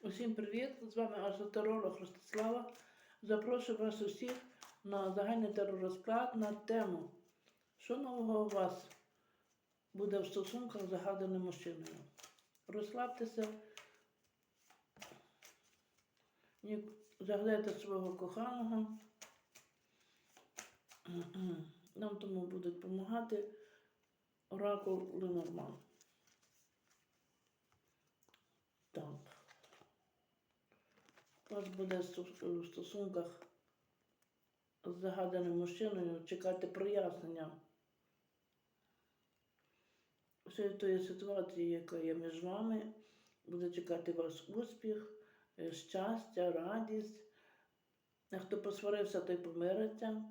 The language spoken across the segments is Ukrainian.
Усім привіт! З вами ажиторолог Ростислава. Запрошую вас усіх на загальний теророзклад на тему, що нового у вас буде в стосунках з загаданим мужчиною. Розслабтеся, загадайте свого коханого. Нам тому будуть допомагати оракул Ленорман. Так. У вас буде в стосунках з загаданим мужчиною чекати прояснення всієї тої ситуації, яка є між вами. Буде чекати вас успіх, е, щастя, радість. А хто посварився, той помириться.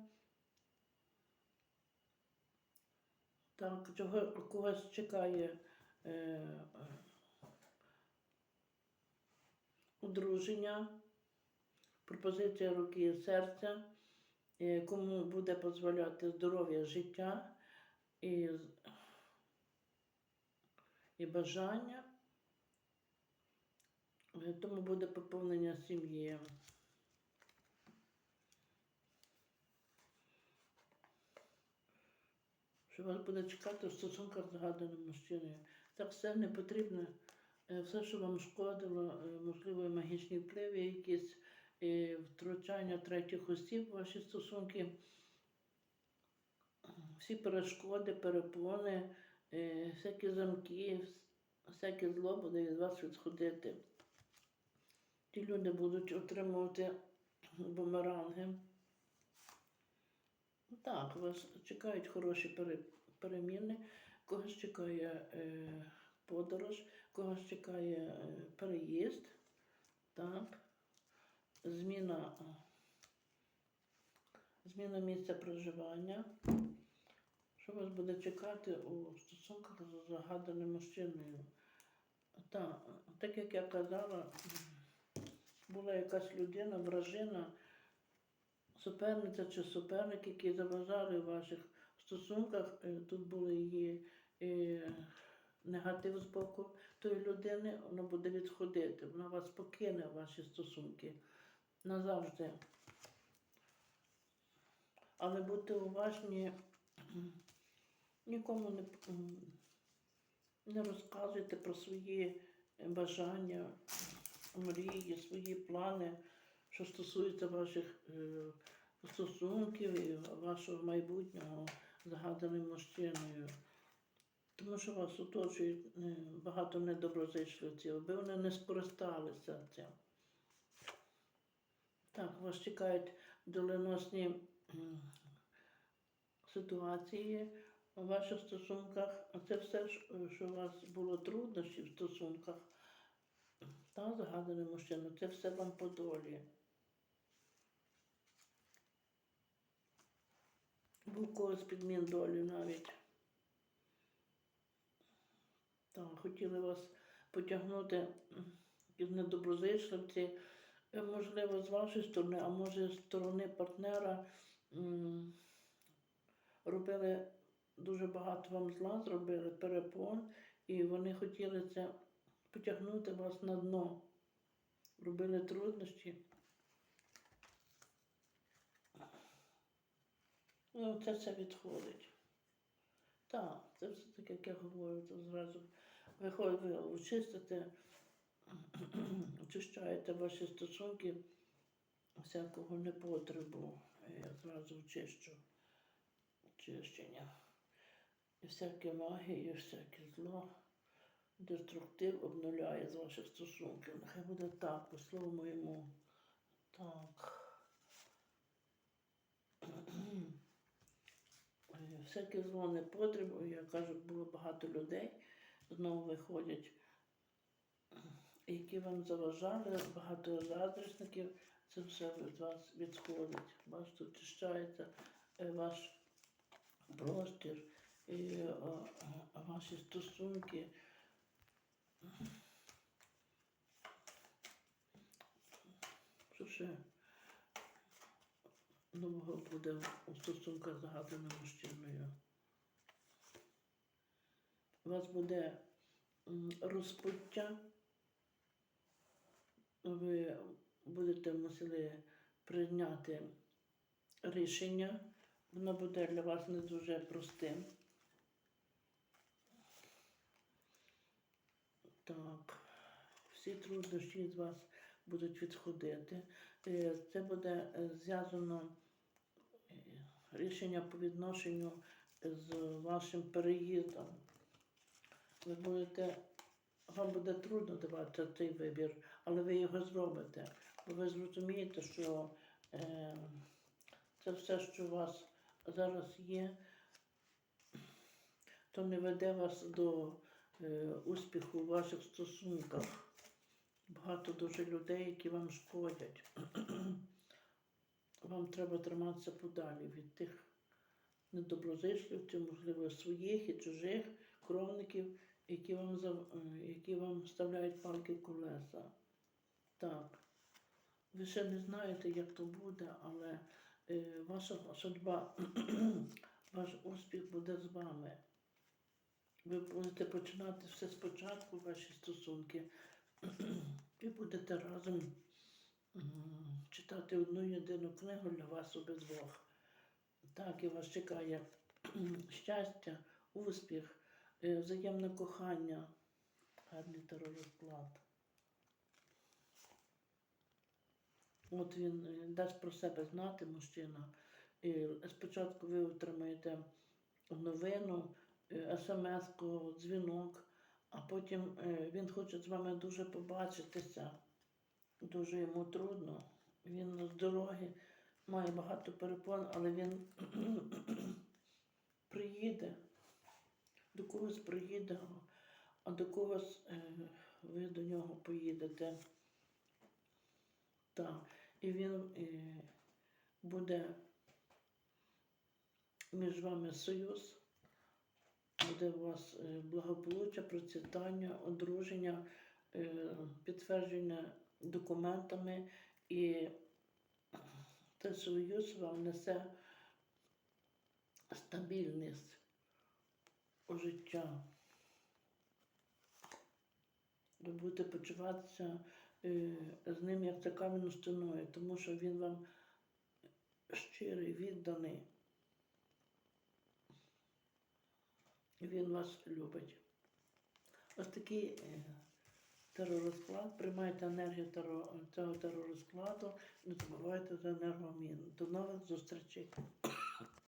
Так, чого когось чекає е, е, одруження, пропозиція руки і серця, е, кому буде дозволяти здоров'я життя і, і бажання. Е, Тому буде поповнення сім'ї. Що вас буде чекати в стосунках з згаданим. Так все не потрібно. Е, Все, що вам шкодило, можливо, магічні впливи, якісь втручання третіх осіб ваші стосунки, всі перешкоди, перепони, е, всякі замки, всяке зло буде від вас відходити. Ті люди будуть отримувати бумеранги. Так, вас чекають хороші переміни, когось чекає е, подорож, когось чекає е, переїзд, так, зміна, зміна місця проживання. Що вас буде чекати у стосунках з загаданим мужчиною? Так, так як я казала, була якась людина, вражина, суперниця чи суперник, які заважали в ваших стосунках, е, тут були її е, негатив з боку тої людини, вона буде відходити, вона вас покине ваші стосунки назавжди. Але будьте уважні, нікому не, не розказуйте про свої бажання, мрії, свої плани, що стосується ваших е, стосунків і вашого майбутнього загаданим мужчиною. Тому що вас оточують е, багато недоброзичливців, аби вони не скористалися цим. Так, вас чекають доленосні ситуації у ваших стосунках. А це все, е, що у вас було труднощі в стосунках та загаданий мужчина, це все вам по долі. Був когось підмін долі навіть. Так, хотіли вас потягнути із недоброзичливці, можливо, з вашої сторони, а може з сторони партнера робили дуже багато вам зла, зробили перепон, і вони хотіли це потягнути вас на дно. Робили труднощі. Ну, це все відходить. Так, це все таке, як я говорю, то зразу виходить, ви очищаєте ваші стосунки всякого непотребу. Я зразу очищу очищення. І всяке магія, і всяке зло, деструктив обнуляє з ваших стосунків. Нехай буде так, по слову моєму. Так. Всяке зло не потрібно, я кажу, було багато людей, знову виходять, які вам заважали, багато заздрісників, це все від вас відходить. Бачите, очищається е, ваш простір і ваші стосунки. Що ще? нового буде у стосунках з загаданим мужчиною. У вас буде розпуття ви будете мусили прийняти рішення. Воно буде для вас не дуже простим. Так, всі труднощі з вас будуть відходити. Е, Це буде зв'язано е, рішення по відношенню з вашим переїздом. Ви будете, вам буде трудно давати цей вибір, але ви його зробите. Бо ви зрозумієте, що е, це все, що у вас зараз є, то не веде вас до е, успіху у ваших стосунках. Багато дуже людей, які вам шкодять. Вам треба триматися подалі від тих недоброзичливців, можливо, своїх і чужих кровників, які вам, які вам вставляють палки в колеса. Так. Ви ще не знаєте, як то буде, але е, ваша судьба, ваш успіх буде з вами. Ви будете починати все спочатку, ваші стосунки, і будете разом читати одну єдину книгу для вас обидвох. Так, і вас чекає щастя, успіх, взаємне кохання, гарний теророзклад. От він е, дасть про себе знати мужчина. І спочатку ви отримаєте новину, е, смс-ку, дзвінок, а потім е, він хоче з вами дуже побачитися. Дуже йому трудно. Він з дороги має багато перепон, але він приїде, до когось приїде, а до когось е, ви до нього поїдете. Так, і він е, буде між вами союз, буде у вас е, благополуччя, процвітання, одруження, підтвердження документами, і цей союз вам несе стабільність життя. Ви будете почуватися е, з ним як за кам'яну стіною, тому що він вам щирий, відданий. Він вас любить. Ось такий е, теророзклад. Приймайте енергію цього теророзкладу. Не забувайте за енергомін. До нових зустрічей.